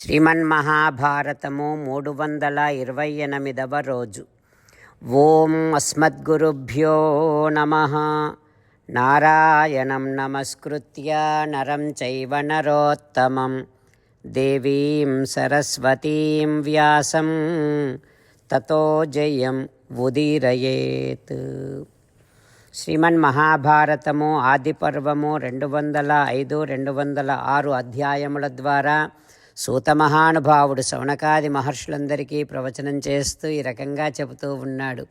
శ్రీమన్మహాభారతము మూడు వందల ఇరవై ఎనిమిదవ రోజు. ఓం అస్మద్గురుభ్యో నమ. నారాయణం నమస్కృత్య నరం చైవ నరోత్తమం. దేవీం సరస్వతీం వ్యాసం. తతో జయం ఉదీరయేత్. శ్రీమన్ మహాభారతము ఆదిపర్వము రెండు వందల ఐదు రెండు వందల ఆరు అధ్యాయముల ద్వారా సూత మహానుభావుడు శౌనకాది మహర్షులందరికీ ప్రవచనం చేస్తూ ఈ రకంగా చెబుతూ ఉన్నాడు.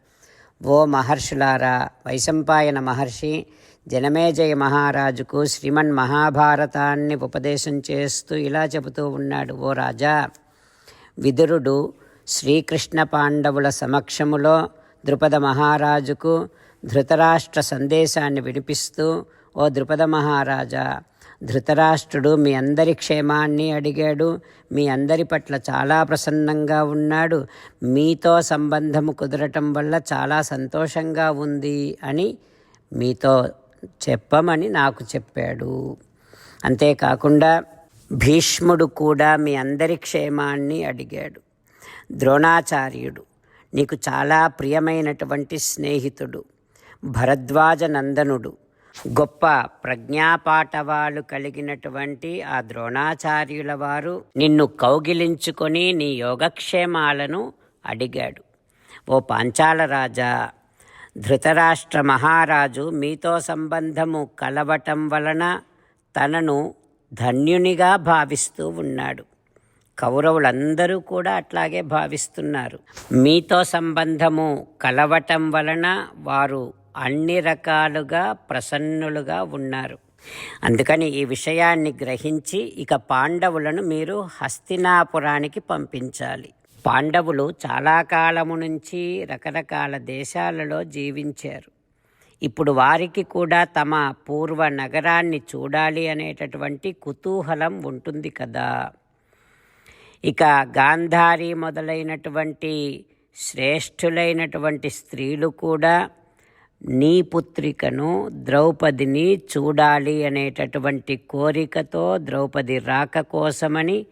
ఓ మహర్షులారా వైశంపాయన మహర్షి జనమేజయ మహారాజుకు శ్రీమన్ మహాభారతాన్ని ఉపదేశం చేస్తూ ఇలా చెబుతూ ఉన్నాడు. ఓ రాజా విదురుడు శ్రీకృష్ణ పాండవుల సమక్షములో ద్రుపద మహారాజుకు ధృతరాష్ట్ర సందేశాన్ని వినిపిస్తూ ఓ ద్రుపద మహారాజా ధృతరాష్ట్రుడు మీ అందరి క్షేమాన్ని అడిగాడు. మీ అందరి పట్ల చాలా ప్రసన్నంగా ఉన్నాడు. మీతో సంబంధము కుదరటం వల్ల చాలా సంతోషంగా ఉంది అని మీతో చెప్పమని నాకు చెప్పాడు. అంతేకాకుండా భీష్ముడు కూడా మీ అందరి క్షేమాన్ని అడిగాడు. ద్రోణాచార్యుడు నీకు చాలా ప్రియమైనటువంటి స్నేహితుడు. భరద్వాజ నందనుడు గొప్ప ప్రజ్ఞాపాఠవాలు కలిగినటువంటి ఆ ద్రోణాచార్యుల వారు నిన్ను కౌగిలించుకొని నీ యోగక్షేమాలను అడిగాడు. ఓ పాంచాల రాజా ధృతరాష్ట్ర మహారాజు మీతో సంబంధము కలవటం వలన తనను ధన్యునిగా భావిస్తూ ఉన్నాడు. కౌరవులందరూ కూడా అట్లాగే భావిస్తున్నారు. మీతో సంబంధము కలవటం వలన వారు అన్ని రకాలుగా ప్రసన్నులుగా ఉన్నారు. అందుకని ఈ విషయాన్ని గ్రహించి ఇక పాండవులను మీరు హస్తినాపురానికి పంపించాలి. పాండవులు చాలా కాలము నుంచి రకరకాల దేశాలలో జీవించారు. ఇప్పుడు వారికి కూడా తమ పూర్వ నగరాన్ని చూడాలి అనేటటువంటి కుతూహలం ఉంటుంది కదా. ఇక గాంధారి మొదలైనటువంటి శ్రేష్ఠులైనటువంటి స్త్రీలు కూడా నీ పుత్రికను ద్రౌపదిని చూడాలి అనేటటువంటి కోరికతో ద్రౌపది రాక కోసమని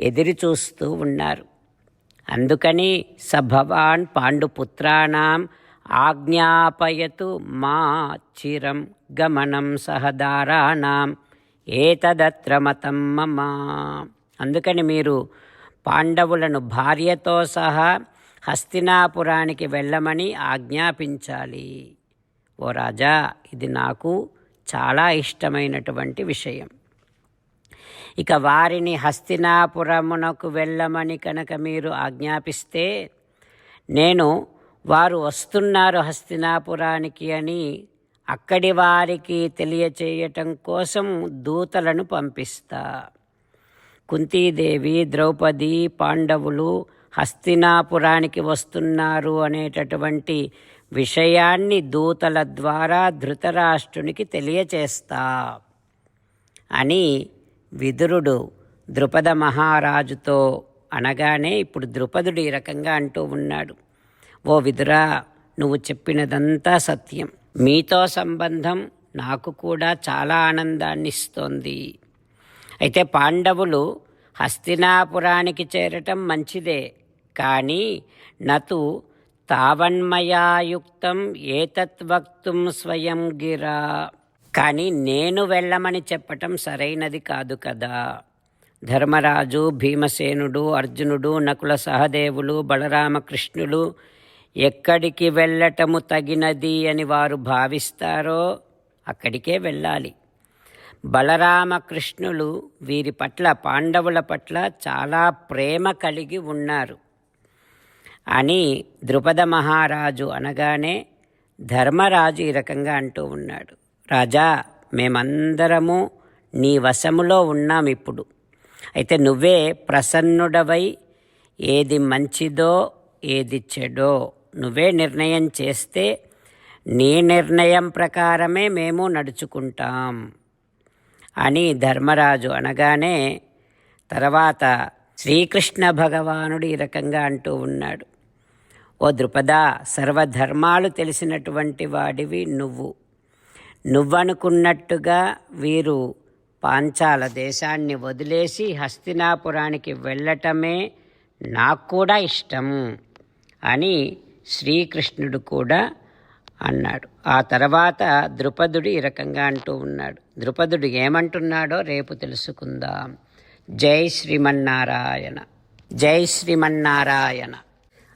ఎదురు చూస్తూ ఉన్నారు. అందుకని సభవాన్ పాండుపుత్రాణం ఆజ్ఞాపయతు మా చిరం గమనం సహదారాణం ఏతదత్ర మతం మమ. అందుకని మీరు పాండవులను భార్యతో సహా హస్తినాపురానికి వెళ్ళమని ఆజ్ఞాపించాలి. ఓ రాజా ఇది నాకు చాలా ఇష్టమైనటువంటి విషయం. ఇక వారిని హస్తినాపురమునకు వెళ్ళమని కనుక మీరు ఆజ్ఞాపిస్తే నేను వారు వస్తున్నారు హస్తినాపురానికి అని అక్కడి వారికి తెలియచేయటం కోసం దూతలను పంపిస్తా. కుంతీదేవి ద్రౌపది పాండవులు హస్తినాపురానికి వస్తున్నారు అనేటటువంటి విషయాన్ని దూతల ద్వారా ధృతరాష్ట్రునికి తెలియచేస్తా అని విదురుడు ద్రుపద మహారాజుతో అనగానే ఇప్పుడు ద్రుపదుడు ఈ రకంగా అంటూ ఉన్నాడు. ఓ విదురా నువ్వు చెప్పినదంతా సత్యం. మీతో సంబంధం నాకు కూడా చాలా ఆనందాన్ని ఇస్తోంది. అయితే పాండవులు హస్తినాపురానికి చేరటం మంచిదే. కానీ నతు తావన్మయాయుక్తం ఏతత్వక్తుం స్వయం గిరా. కానీ నేను వెళ్ళమని చెప్పటం సరైనది కాదు కదా. ధర్మరాజు భీమసేనుడు అర్జునుడు నకుల సహదేవులు బలరామకృష్ణులు ఎక్కడికి వెళ్ళటము తగినది అని వారు భావిస్తారో అక్కడికే వెళ్ళాలి. బలరామకృష్ణులు వీరి పట్ల పాండవుల పట్ల చాలా ప్రేమ కలిగి ఉన్నారు. అని ద్రుపద మహారాజు అనగానే ధర్మరాజు ఈ రకంగా అంటూ ఉన్నాడు. రాజా మేమందరము నీ వశములో ఉన్నాం ఇప్పుడు. అయితే నువ్వే ప్రసన్నుడవై ఏది మంచిదో ఏది చెడో నువ్వే నిర్ణయం చేస్తే నీ నిర్ణయం ప్రకారమే మేము నడుచుకుంటాం అని ధర్మరాజు అనగానే తర్వాత శ్రీకృష్ణ భగవానుడు ఈ రకంగా అంటూ ఉన్నాడు. ఓ ద్రుపద సర్వధర్మాలు తెలిసినటువంటి వాడివి నువ్వు. నువ్వనుకున్నట్టుగా వీరు పాంచాల దేశాన్ని వదిలేసి హస్తినాపురానికి వెళ్ళటమే నాకు కూడా ఇష్టం అని శ్రీకృష్ణుడు కూడా అన్నాడు. ఆ తర్వాత ద్రుపదుడు ఈ రకంగా అంటూ ఉన్నాడు. ద్రుపదుడు ఏమంటున్నాడో రేపు తెలుసుకుందాం. జై శ్రీమన్నారాయణ. జై శ్రీమన్నారాయణ.